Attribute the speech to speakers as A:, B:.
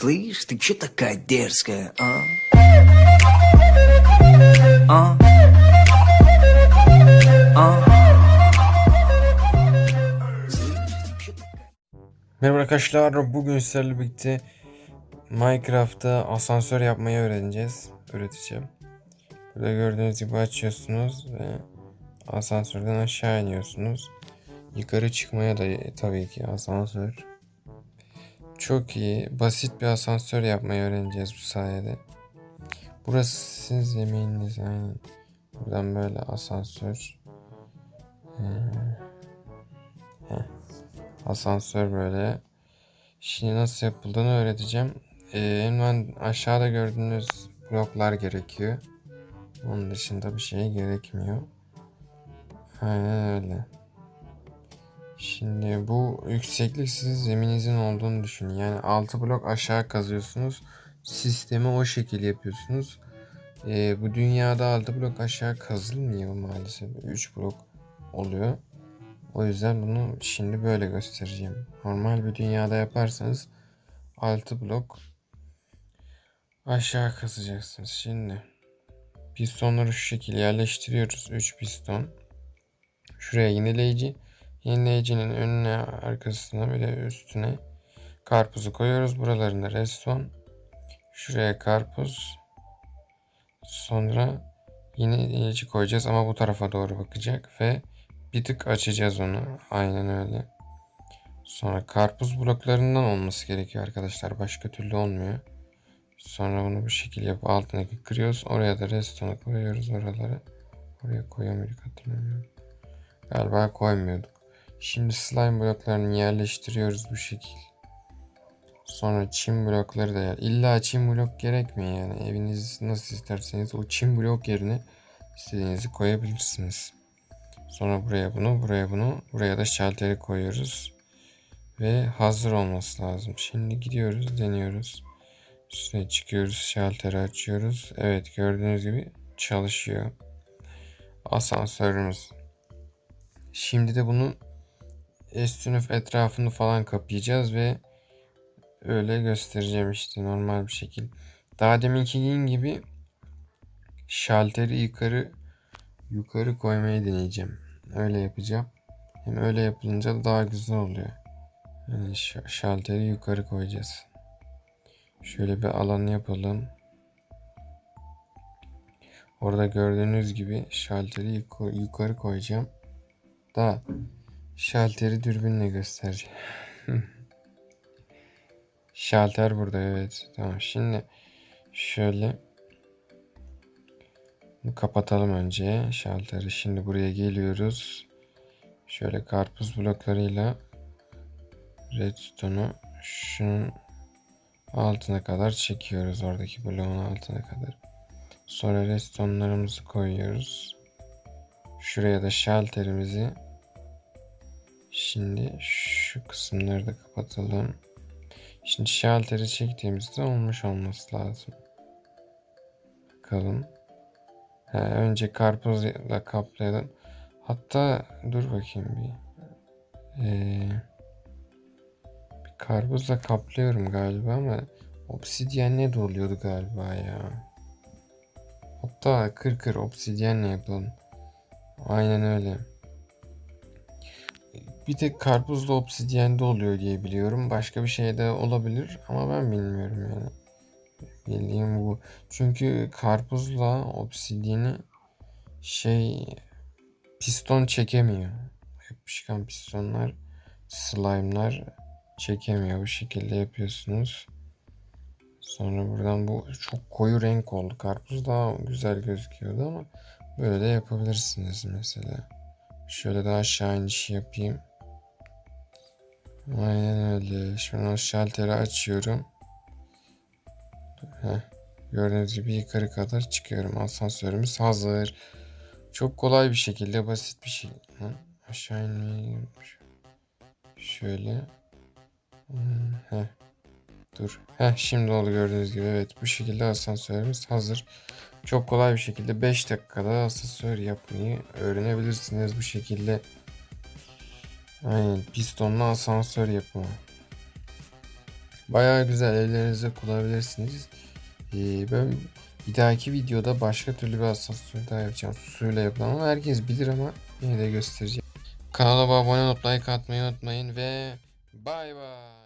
A: Слышь, ты чё такая дерзкая, а? А? А? Слышь, ты чё такая?
B: Merhaba arkadaşlar, bugün sizlerle birlikte Minecraft'ta asansör yapmayı öğreneceğiz, öğreteceğim. Burada gördüğünüz gibi açıyorsunuz ve asansörden aşağı iniyorsunuz. Yukarı çıkmaya da tabii ki asansör. çok iyi, basit bir asansör yapmayı öğreneceğiz bu sayede. Burası sizin zemininiz aynen. Buradan böyle asansör. Ee. Asansör böyle. Şimdi nasıl yapıldığını öğreteceğim. Ee, hemen aşağıda gördüğünüz bloklar gerekiyor. Onun dışında bir şey gerekmiyor. Aynen öyle. Şimdi bu yükseklik sizin zemininizin olduğunu düşünün. Yani 6 blok aşağı kazıyorsunuz. Sistemi o şekil yapıyorsunuz. Ee, bu dünyada 6 blok aşağı kazılmıyor maalesef. 3 blok oluyor. O yüzden bunu şimdi böyle göstereceğim. Normal bir dünyada yaparsanız 6 blok aşağı kazacaksınız. Şimdi pistonları şu şekilde yerleştiriyoruz. 3 piston. Şuraya yenileyici. Yenileyicinin önüne arkasına bir de üstüne karpuzu koyuyoruz. Buralarında redstone. Şuraya karpuz. Sonra yenileyici koyacağız ama bu tarafa doğru bakacak ve bir tık açacağız onu. Aynen öyle. Sonra karpuz bloklarından olması gerekiyor arkadaşlar. Başka türlü olmuyor. Sonra bunu bu şekilde yapıp altına kırıyoruz. Oraya da redstone koyuyoruz oralara. Oraya koyamıyorduk hatırlamıyorum. Galiba koymuyorduk. Şimdi slime bloklarını yerleştiriyoruz bu şekil. Sonra çim blokları da yer. İlla çim blok gerekmiyor yani. Eviniz nasıl isterseniz o çim blok yerine istediğinizi koyabilirsiniz. Sonra buraya bunu, buraya bunu, buraya da şalteri koyuyoruz. Ve hazır olması lazım. Şimdi gidiyoruz, deniyoruz. Üstüne çıkıyoruz, şalteri açıyoruz. Evet gördüğünüz gibi çalışıyor. Asansörümüz. Şimdi de bunu sünüf etrafını falan kapayacağız ve öyle göstereceğim işte normal bir şekil. Daha deminki gibi şalteri yukarı yukarı koymayı deneyeceğim. Öyle yapacağım. Hem öyle yapılınca da daha güzel oluyor. Yani şalteri yukarı koyacağız. Şöyle bir alan yapalım. Orada gördüğünüz gibi şalteri yukarı koyacağım. Da şalteri dürbünle göstereceğim. Şalter burada evet. Tamam şimdi şöyle kapatalım önce şalteri. Şimdi buraya geliyoruz. Şöyle karpuz bloklarıyla redstone'u şunun altına kadar çekiyoruz. Oradaki bloğun altına kadar. Sonra redstone'larımızı koyuyoruz. Şuraya da şalterimizi Şimdi şu kısımları da kapatalım. Şimdi şalteri çektiğimizde olmuş olması lazım. Bakalım. Ha, önce karpuzla kaplayalım. Hatta dur bakayım bir. Ee, bir karpuzla kaplıyorum galiba ama obsidyenle de oluyordu galiba ya. Hatta kır kır obsidyenle yapalım. Aynen öyle. Bir tek karpuzla obsidyende oluyor diye biliyorum. Başka bir şey de olabilir ama ben bilmiyorum yani. Bildiğim bu. Çünkü karpuzla obsidyeni şey piston çekemiyor. Yapışkan pistonlar, slime'lar çekemiyor. Bu şekilde yapıyorsunuz. Sonra buradan bu çok koyu renk oldu. Karpuz daha güzel gözüküyordu ama böyle de yapabilirsiniz mesela. Şöyle daha aşağı iniş yapayım. Aynen öyle. Şimdi o şalteri açıyorum. Heh. Gördüğünüz gibi yukarı kadar çıkıyorum. Asansörümüz hazır. Çok kolay bir şekilde basit bir şey. Aşağı inmeyi Şöyle. Hmm, Heh. Dur. Heh, şimdi oldu gördüğünüz gibi. Evet bu şekilde asansörümüz hazır. Çok kolay bir şekilde 5 dakikada asansör yapmayı öğrenebilirsiniz bu şekilde. Aynen pistonlu asansör yapımı. Bayağı güzel ellerinize kullanabilirsiniz. Ee, ben bir dahaki videoda başka türlü bir asansör daha yapacağım. Suyla yapılan ama herkes bilir ama yine de göstereceğim. Kanala abone olup like atmayı unutmayın ve bay bay.